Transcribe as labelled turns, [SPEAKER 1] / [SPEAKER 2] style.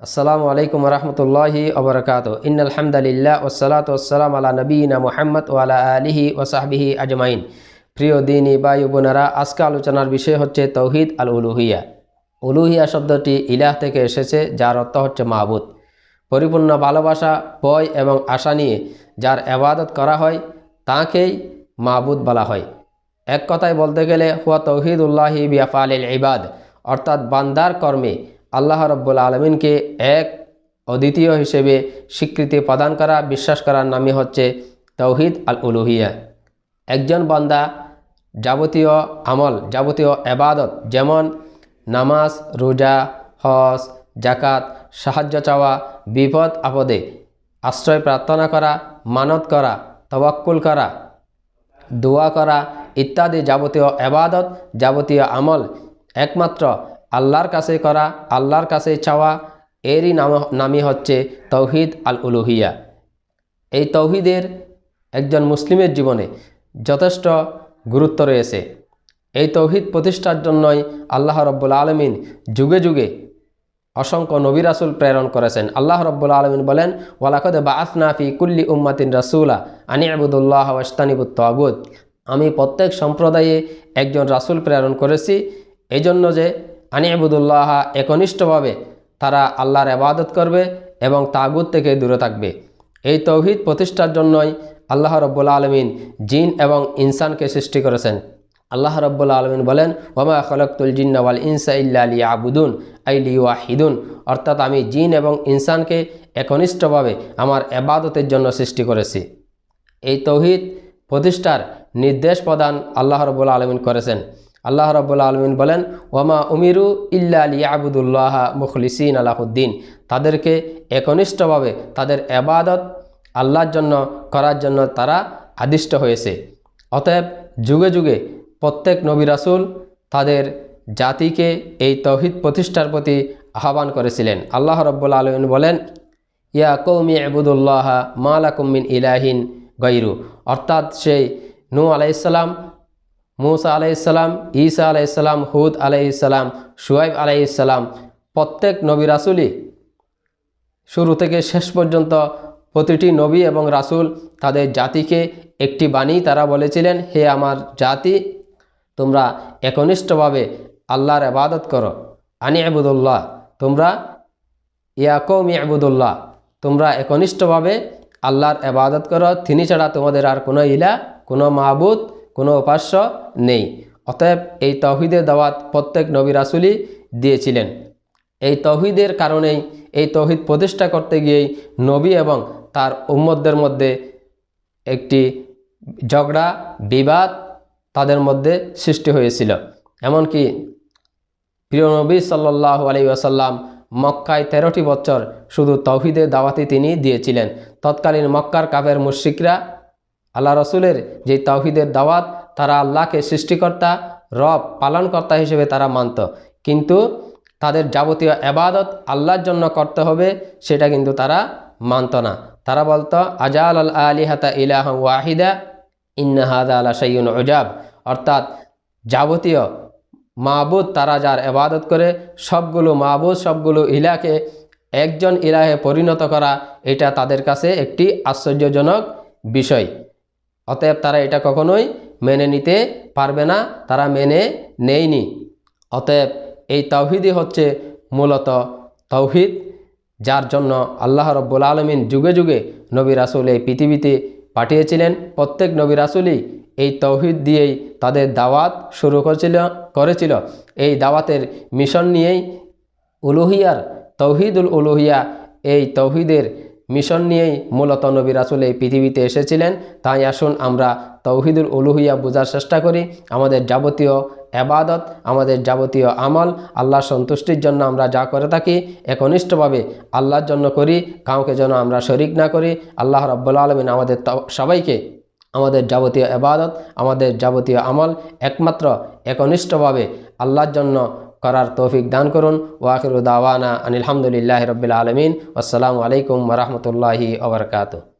[SPEAKER 1] আসসালামু আলাইকুম রহমতুল্লাহি ওবরকাত। ইন্নআলহামদুলিল্লাহ ওসালাত ওসালাম আলা নবীনা মোহাম্মদ ওয়ালা আলিহি ওসাহবিহি আজমাইন। প্রিয় দিনী বায়ু বোনেরা, আজকে আলোচনার বিষয় হচ্ছে তৌহিদ আল উলুহিয়া। উলুহিয়া শব্দটি ইলাহ থেকে এসেছে, যার অর্থ হচ্ছে মাহবুদ পরিপূর্ণ ভালোবাসা, ভয় এবং আশা নিয়ে যার আবাদত করা হয়, তাকেই মাহবুদ বলা হয়। এক কথায় বলতে গেলে, হুয়া তৌহিদ উল্লাহি বিয়াফাল ইবাদ, অর্থাৎ বান্দার কর্মে আল্লাহ রব্বুল আলমিনকে এক অদ্বিতীয় হিসেবে স্বীকৃতি প্রদান করা, বিশ্বাস করার নামই হচ্ছে তৌহিদ আল উলুহিয়া একজন বান্দা যাবতীয় আমল, যাবতীয় এবাদত, যেমন নামাজ, রোজা, হজ জাকাত সাহায্য চাওয়া, বিপদ আপদে আশ্রয় প্রার্থনা করা, মানত করা তবাক্কুল করা, দোয়া করা ইত্যাদি যাবতীয় এবাদত, যাবতীয় আমল একমাত্র আল্লাহর কাছে করা, আল্লাহর কাছে চাওয়া, এরই নাম, নামই হচ্ছে তৌহিদ আল উলুহিয়া এই তৌহিদের একজন মুসলিমের জীবনে যথেষ্ট গুরুত্ব রয়েছে। এই তৌহিদ প্রতিষ্ঠার জন্যই আল্লাহ রব্বুল আলমিন যুগে যুগে অসংখ্য নবী রাসুল প্রেরণ করেছেন। আল্লাহ রব্বুল আলমিন বলেন, ওয়ালাকদ বা আসনাফি কুল্লি উম্মাতিন রাসুলা আনি আবুদুল্লাহ ওয়াস্তানিবুত তাগুদ আমি প্রত্যেক সম্প্রদায়ে একজন রাসুল প্রেরণ করেছি। এই জন্য যে আনি আবুদুল্লাহ একনিষ্ঠভাবে তারা আল্লাহর আবাদত করবে এবং তাগুদ থেকে দূরে থাকবে। এই তৌহিদ প্রতিষ্ঠার জন্যই আল্লাহ রব্বুল আলমিন জিন এবং ইনসানকে সৃষ্টি করেছেন। আল্লাহ রব্বুল আলমিন বলেন ওমা খলকতুল জিন্নাওয়াল ইনসা ইল্লা আলী আবুদুন আইলি ওয়াহিদুন অর্থাৎ আমি জিন এবং ইনসানকে একনিষ্ঠভাবে আমার এবাদতের জন্য সৃষ্টি করেছি। এই তৌহিদ প্রতিষ্ঠার নির্দেশ প্রদান আল্লাহ রব্বুল আলমিন করেছেন। আল্লাহ রব্বুল আলমিন বলেন ওমা উমিরু ইল্লা আলী আবুদুল্লাহ মুখলিসিন আলাহুদ্দিন তাদেরকে একনিষ্ঠভাবে তাদের এবাদত আল্লাহর জন্য করার জন্য তারা আদিষ্ট হয়েছে। অতএব যুগে যুগে প্রত্যেক নবী রাসুল তাদের জাতিকে এই তৌহিদ প্রতিষ্ঠার প্রতি আহ্বান করেছিলেন। আল্লাহ রব্বুল আলমিন বলেন, ইয়া কৌমি আবুদুল্লাহ মালাকুমিন ইলাহিন গৈরু অর্থাৎ সেই নু আলাইসাল্লাম মুসা আলাইসাল্লাম ঈসা আলাইসাল্লাম হুদ আলাইসাল্লাম সুয়াইব আলাইসাল্লাম প্রত্যেক নবী রাসুলই শুরু থেকে শেষ পর্যন্ত প্রতিটি নবী এবং রাসুল তাদের জাতিকে একটি বাণী তারা বলেছিলেন, হে আমার জাতি, তোমরা একনিষ্ঠভাবে আল্লাহর আবাদত করো। আনি আবুদুল্লাহ তোমরা ইয়াকৌম আবুদুল্লাহ তোমরা একনিষ্ঠভাবে আল্লাহর আবাদত করো। তিনি ছাড়া তোমাদের আর কোনো ইলা, কোনো মাহবুদ কোনো উপাস্য নেই। অতএব এই তহিদের দাওয়াত প্রত্যেক নবী রাসুলই দিয়েছিলেন। এই তহিদের কারণেই, এই তহিদ প্রতিষ্ঠা করতে গিয়েই নবী এবং তার উম্মদদের মধ্যে একটি ঝগড়া, বিবাদ তাদের মধ্যে সৃষ্টি হয়েছিল। এমনকি প্রিয় নবী সাল্লাহ আলী আসাল্লাম মক্কায় তেরোটি বছর শুধু তৌহিদের দাওয়াতি তিনি দিয়েছিলেন। তৎকালীন মক্কার কাবের মুশ্রিকরা আল্লাহ রসুলের যে তৌহিদের দাওয়াত, তারা আল্লাহকে সৃষ্টিকর্তা, রব, পালনকর্তা হিসেবে তারা মানত। কিন্তু তাদের যাবতীয় এবাদত আল্লাহর জন্য করতে হবে, সেটা কিন্তু তারা মানত না। তারা বলতো আজাল আল আলিহাতা ইলাহ ওয়াহিদা ইন্নাহাদা আলা সঈন ওজাব অর্থাৎ যাবতীয় মাহবুদ তারা যার এবাদত করে, সবগুলো মাহবুদ সবগুলো ইলাকে একজন ইলাহে পরিণত করা, এটা তাদের কাছে একটি আশ্চর্যজনক বিষয়। অতএব তারা এটা কখনোই মেনে নিতে পারবে না, তারা মেনে নেয়নি। অতএব এই তৌহিদই হচ্ছে মূলত তৌহিদ যার জন্য আল্লাহ রব্বুল আলমিন যুগে যুগে নবী রাসুল এই পৃথিবীতে পাঠিয়েছিলেন। প্রত্যেক নবী রাসুলই এই তৌহিদ দিয়েই তাদের দাওয়াত শুরু করেছিল করেছিল। এই দাওয়াতের মিশন নিয়েই উলুহিয়ার তৌহিদুল উলুহিয়া এই তৌহিদের মিশন নিয়েই মূলত নবী রাসুল এই পৃথিবীতে এসেছিলেন। তাই আসুন আমরা তৌহিদুল উলুহিয়া বোঝার চেষ্টা করি। আমাদের যাবতীয় এবাদত, আমাদের যাবতীয় আমল আল্লাহ সন্তুষ্টির জন্য আমরা যা করে থাকি, একনিষ্ঠভাবে আল্লাহর জন্য করি, কাউকে যেন আমরা শরিক না করি। আল্লাহ রব্বুল আলমিন আমাদের সবাইকে আমাদের যাবতীয় এবাদত, আমাদের যাবতীয় আমল একমাত্র একনিষ্ঠভাবে আল্লাহর জন্য করার তৌফিক দান করুন। ওয়াকির দাওয়ানা আনিলহামদুলিল্লাহ রবিল আলমিন। আসসালামু আলাইকুম রহমতুল্লাহি ওবরকাতু